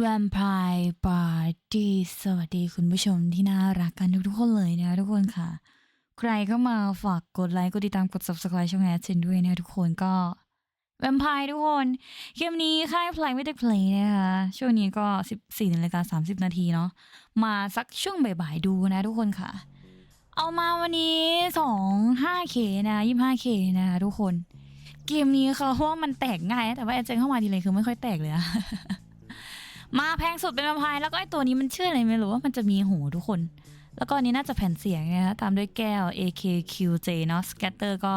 Vampire Party สวัสดีคุณผู้ชมที่น่ารักกันทุกๆคนเลยนะทุกคนค่ะ ใครเข้ามาฝากกดไลค์กดติดตามกด subscribe ช่องแอดเซนด้วยนะทุกคนก็ Vampire ทุกคนเกมนี้ค่าย Play ไม่ได้ Play นะคะ ช่วงนี้ก็ 14นาฬิกา30 นาทีเนาะมาสักช่วงบ่ายๆดูนะทุกคนค่ะ เอามาวันนี้ 2 5K นะ 25K นะคะทุกคน เกมนี้เขาว่ามันแตกง่าย แต่ว่าแอดเจนเข้ามาทีไรคือไม่ค่อยแตกเลยอะ มาแพงสุดเป็นแวมไพร์แล้วก็ไอตัวนี้มันชื่ออะไรไม่รู้ว่ามันจะมีหูทุกคน แล้วก็อันนี้น่าจะแผ่นเสียงนะคะตามด้วยแก้ว AKQJ เนาะสแกตเตอร์ก็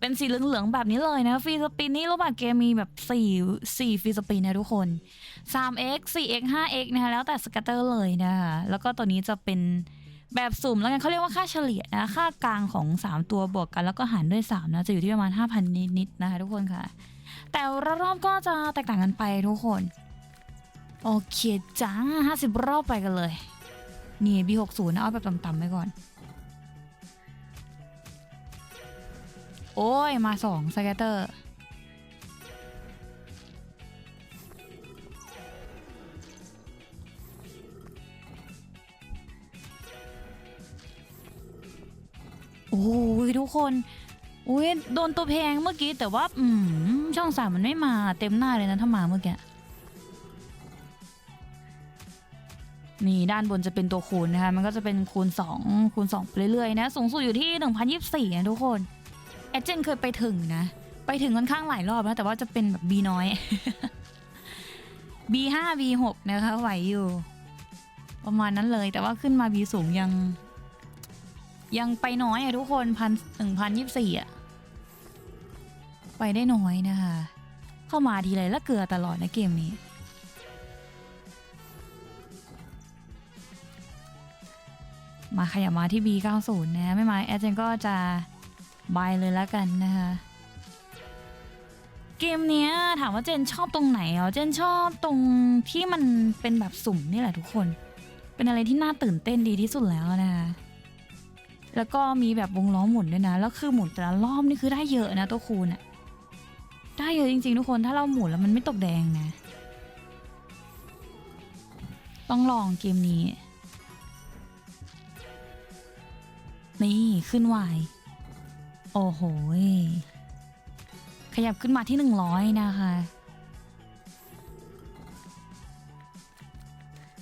เป็นสีเหลืองๆแบบนี้เลยนะฟีสปินนี่รูปแบบเกมมีแบบ 4 4ฟีสปินนะทุกคน 3x 4x 5x นะคะแล้วแต่สแกตเตอร์เลยนะคะแล้วก็ตัวนี้จะเป็นแบบสุ่มแล้วกันเขาเรียกว่าค่าเฉลี่ยนะค่ากลางของ 3 ตัวบวกกันแล้วก็หารด้วย 3 นะจะอยู่ที่ประมาณ 5,000 นิดๆนะคะทุกคนค่ะ แต่ละรอบก็จะแตกต่างกันไปทุกคน โอเคจ้าห้าสิบรอบไปกันเลย นี่ B60 นะเอาแบบต่ำๆไว้ก่อน โอ้ย มาสองสเกตเตอร์โอ้ยทุกคนอุ้ยโดนตัวแพงเมื่อกี้แต่ว่า อืม ช่องสามมันไม่มาเต็มหน้าเลยนะถ้ามาเมื่อกี้ นี่ด้านบนจะเป็นตัวคูณนะคะ มันก็จะเป็นคูณ 2 คูณ2ไปเรื่อยๆนะ สูงสุดอยู่ที่ 1024 นะทุกคนแอดเจนเคยไปถึงนะ ไปถึงค่อนข้างหลายรอบนะแต่ว่าจะเป็นแบบ B น้อย B5 B6 นะคะไหวอยู่ ประมาณนั้นเลยแต่ว่าขึ้นมา B สูงยัง ยังไปน้อยอะทุกคนพันหนึ่งพันยี่สี่อะไปได้น้อยนะคะ เข้ามาทีไรแล้วเกลือตลอดในะเกมนี้ มาขยับมาที่ B90 นะไม่ไมาแอดเจนก็จะบายเลยแล้วกันนะคะเกมเนี้ยถามว่าเจนชอบตรงไหนอ๋อเจนชอบตรงที่มันเป็นแบบสุ่มนี่แหละทุกคน เป็นอะไรที่น่าตื่นเต้นดีที่สุดแล้วนะคะแล้วก็มีแบบวงล้อหมุนด้วยนะ แล้วคือหมุนแต่ละรอบนี่คือได้เยอะนะตัวคูณอะได้เยอะจริงๆทุกคนถ้าเราหมุนแล้วมันไม่ตกแดงนะ ต้องลองเกมนี้ นี่ขึ้นไวโอ้โห ขยับขึ้นมาที่หนึ่งร้อยนะคะ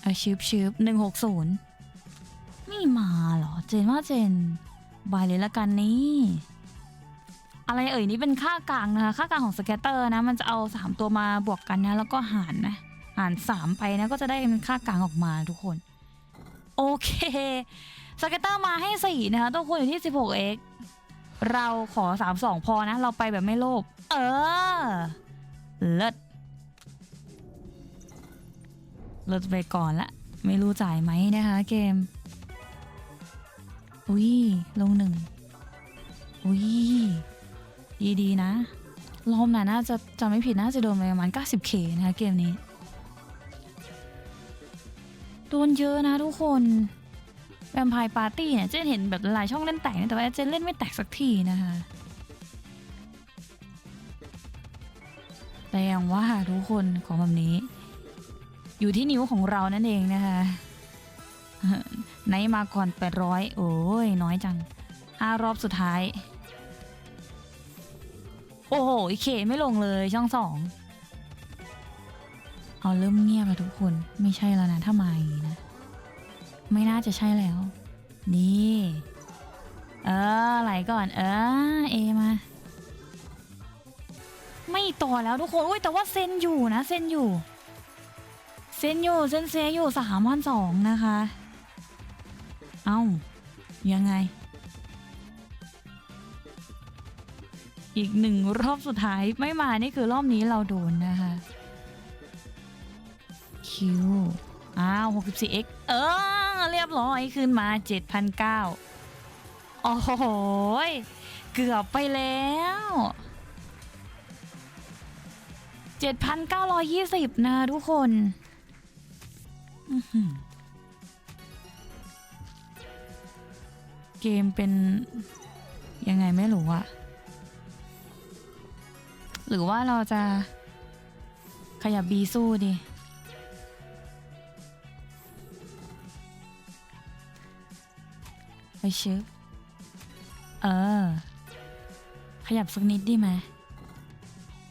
อาชิบชิบหนึ่งหกศูนย์ไม่มาเหรอ เจนว่าเจนบายเลยละกันนี่ อะไรเอ่ยนี่เป็นค่ากลางนะคะค่ากลางของสแกตเตอร์นะ มันจะเอา3ตัวมาบวกกันนะ แล้วก็หารนะ หาร3ไปนะ ก็จะได้เป็นค่ากลางออกมาทุกคน โอเค สเกตเตอร์มาให้4นะคะตัวคูณอยู่ที่ 16x เราขอ 32 พอนะ เราไปแบบไม่โลภเออ เลิศเลิศไปก่อนละ ไม่รู้จ่ายไหมนะคะเกม อุ้ย ลงหนึ่ง อุ้ย ดีดีๆนะ รอบนั้นน่าจะจำไม่ผิดน่าจะโดนไปประมาณ 90k นะคะเกมนี้ โดนเยอะนะทุกคน แวมไพร์ปาร์ตี้เนี่ยเจนเห็นแบบหลายช่องเล่นแตกนะแต่ว่าเจนเล่นไม่แตกสักทีนะคะแต่ยังว่าทุกคนของแบบนี้ อยู่ที่นิ้วของเรานั่นเองนะคะไหนมาก่อน800 โอ้ย น้อยจังห้ารอบสุดท้าย โอ้โหอีเคไม่ลงเลยช่องสองเอาเริ่มเงียบแล้วทุกคนไม่ใช่แล้วนะถ้ามาอย่างนี้นะ ไม่น่าจะใช่แล้ว นี่ เออ ไหลก่อน เออ เอมา ไม่ต่อแล้วทุกคนอุ้ยแต่ว่าเซนอยู่นะเซนอยู่ เซนอยู่เซนเซอยู่สามพันสองนะคะ เอ้า ยังไง อีกหนึ่งรอบสุดท้ายไม่มานี่คือรอบนี้เราโดนนะคะคิว อ้าว 64x เออ เรียบร้อยขึ้นมา 7,009โอ้โห เกือบไปแล้ว 7,920 นะทุกคนเกมเป็นยังไงไม่รู้อะหรือว่าเราจะขยับบีสู้ดิ ไปชึบเออ ขยับสักนิดดีไหม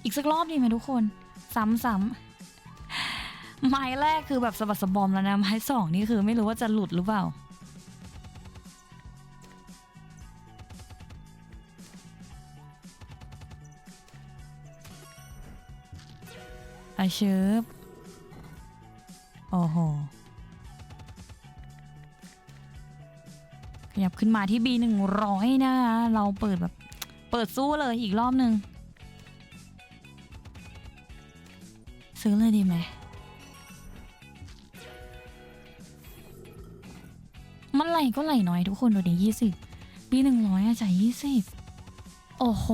อีกสักรอบดีไหมทุกคน ซ้ำซ้ำไม้แรกคือแบบสะบัดสะบอมแล้วนะ ไม้สองนี่คือไม่รู้ว่าจะหลุดหรือเปล่า อาเชิบโอ้โห ยับขึ้นมาที่ B หนึ่งร้อยนะคะเราเปิดแบบเปิดสู้เลยอีกรอบหนึ่งซื้อเลยดีไหมมันไหลก็ไหลน้อยทุกคนดูดิยี่สิบปีหนึ่งร้อยอะจ่ายยี่สิบโอ้โห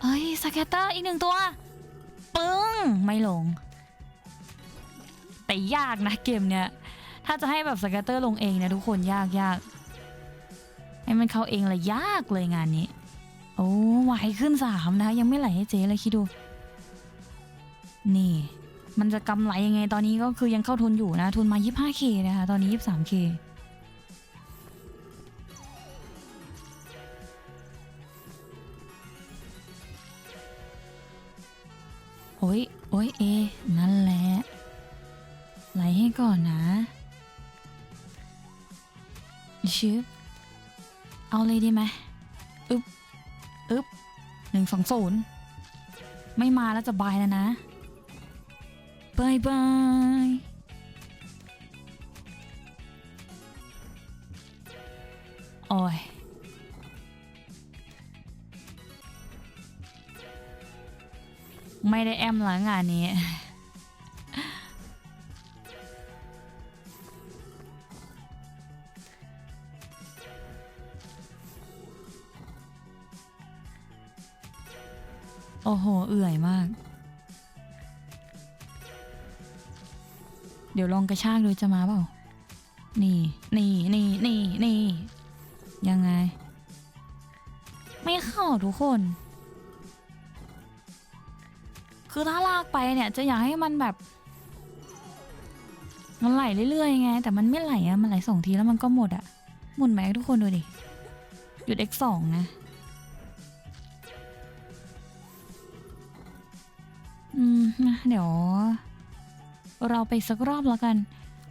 เอ้ยสแกตเตอร์อีกหนึ่งตัว ปึ้ง ไม่ลง แต่ยากนะเกมเนี้ย ถ้าจะให้แบบสแกตเตอร์ลงเองนะทุกคนยากยากให้มันเข้าเองเลยยากเลยงานนี้ โอ้ไหวขึ้นสามนะ ยังไม่ไหลให้เจ๊เลยคิดดู นี่ มันจะกำไรยังไงตอนนี้ก็คือยังเข้าทุนอยู่นะ ทุนมา 25k นะคะ ตอนนี้ 23k โอ้ย โอ้ย เอ นั่นแหละ ไหลให้ก่อนนะ ชิบเอาเลยดีไหมอึบอึบหนึ่งสองศูนย์ไม่มาแล้วจะบายแล้วนะบายบายโอ้ยไม่ได้แอมหลังงานนี้ โอ้โห เอื่อยมาก เดี๋ยวลองกระชากดูจะมาเปล่า นี่ นี่นี่นี่นี่ ยังไง ไม่เข้าทุกคน คือถ้าลากไปเนี่ยจะอยากให้มันแบบ มันไหลเรื่อยๆไง แต่มันไม่ไหลอะมันไหลสองทีแล้วมันก็หมดอะหมุนไหมทุกคนดูดิ หยุด x 2นะ นะเดี๋ยว เราไปสักรอบแล้วกัน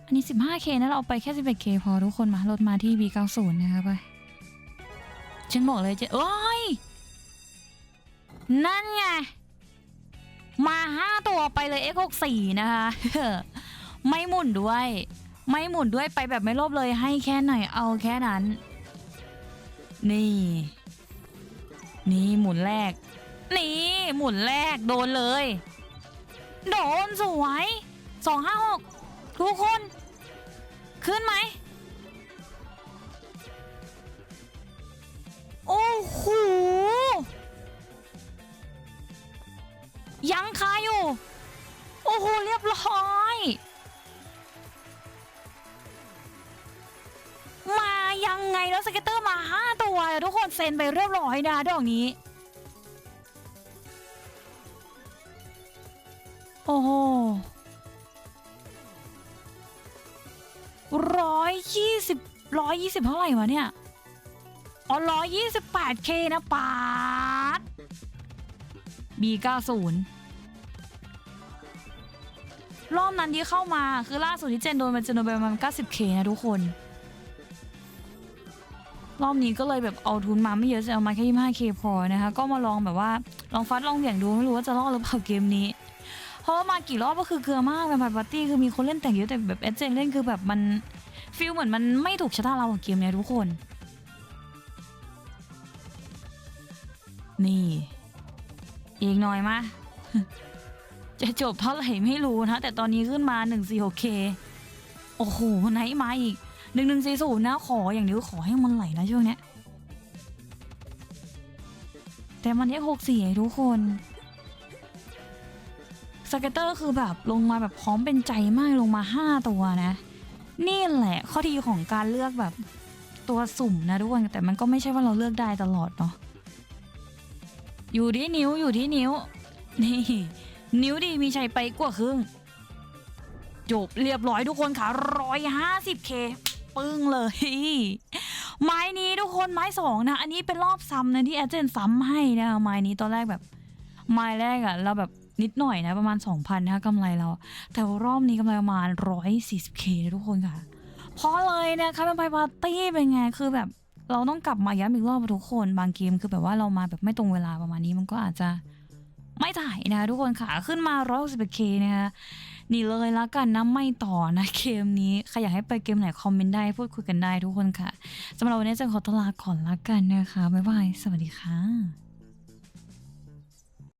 อันนี้ 15k นะเราเอาไปแค่ 11k พอทุกคนมาลดมาที่ B90 นะคะไปฉันบอกเลยเจะโอ้ย นั่นไง มาห้าตัวไปเลย X64 นะคะ ไม่หมุนด้วย ไม่หมุนด้วยไปแบบไม่ลภเลยให้แค่หน่อยเอาแค่นั้น นี่ นี่หมุนแรก นี่หมุนแรกโดนเลย โดนสวยสองห้าหกทุกคน ขึ้นไหม โอ้โห ยังคาอยู่ โอ้โห เรียบร้อย มายังไงแล้วสเก็ตเตอร์มาห้าตัว ทุกคนเซ็นไปเรียบร้อยนะดอกนี้ โอ้โหร้อยยี่สิบร้อยยี่สิบเท่าไหร่วะเนี่ย อ๋อร้อยยี่สิบแปดเคนะปาด B เก้าศูนย์รอบนั้นที่เข้ามาคือล่าสุดที่เจนโดนมันจะโดนไปประมาณ 90k นะทุกคน รอบนี้ก็เลยแบบเอาทุนมาไม่เยอะจะเอามาแค่ 25k พอนะคะ ก็มาลองแบบว่าลองฟัดลองเหวี่ยงดูไม่รู้ว่าจะรอดหรือเปล่าเกมนี้ เพราะว่ามากี่รอบก็คือเกลือมากแบบปาร์ตี้คือมีคนเล่นแต่งเยอะแต่แบบเอเจนเล่นคือแบบมันฟีลเหมือนมันไม่ถูกชะตาเรากับเกมเนี้ยทุกคน นี่ อีกหน่อยมาจะจบเท่าไหร่ไม่รู้นะ แต่ตอนนี้ขึ้นมา 146k โอ้โหไหนมาอีก1140นะขออย่างเดียวขอให้มันไหลนะช่วงเนี้ยแต่มันได้64ไอ้ทุกคน สเกตเตอร์คือแบบลงมาแบบพร้อมเป็นใจมากลงมา 5 ตัวนะ นี่แหละข้อดีของการเลือกแบบตัวสุ่มนะทุกคนแต่มันก็ไม่ใช่ว่าเราเลือกได้ตลอดเนาะอยู่ที่นิ้วอยู่ที่นิ้ว นี่ นิ้วดีมีชัยไปกว่าครึ่งจบเรียบร้อยทุกคนค่ะร้อยห้าสิบเคปึ้งเลย ไม้นี้ทุกคนไม้สองนะ อันนี้เป็นรอบซ้ำนะที่แอเจนซ้ำให้นะคะไม้นี้ตอนแรกแบบ ไม้แรกอะเราแบบ นิดหน่อยนะประมาณ 2,000นะคะกำไรเรา แต่รอบนี้กำไรประมาณ 140k นะทุกคนค่ะเพราะเลยนะคะเป็นไปปาร์ตี้เป็นไงคือแบบเราต้องกลับมาย้ำอีกรอบทุกคนบางเกมคือแบบว่าเรามาแบบไม่ตรงเวลาประมาณนี้มันก็อาจจะไม่ถ่ายนะทุกคนค่ะขึ้นมา 161k นะคะนี่เลยละกันนะไม่ต่อนะเกมนี้ใครอยากให้ไปเกมไหนคอมเมนต์ได้พูดคุยกันได้ทุกคนค่ะสำหรับวันนี้จะขอตลาก่อนละกันนะคะบ๊ายบายสวัสดีค่ะ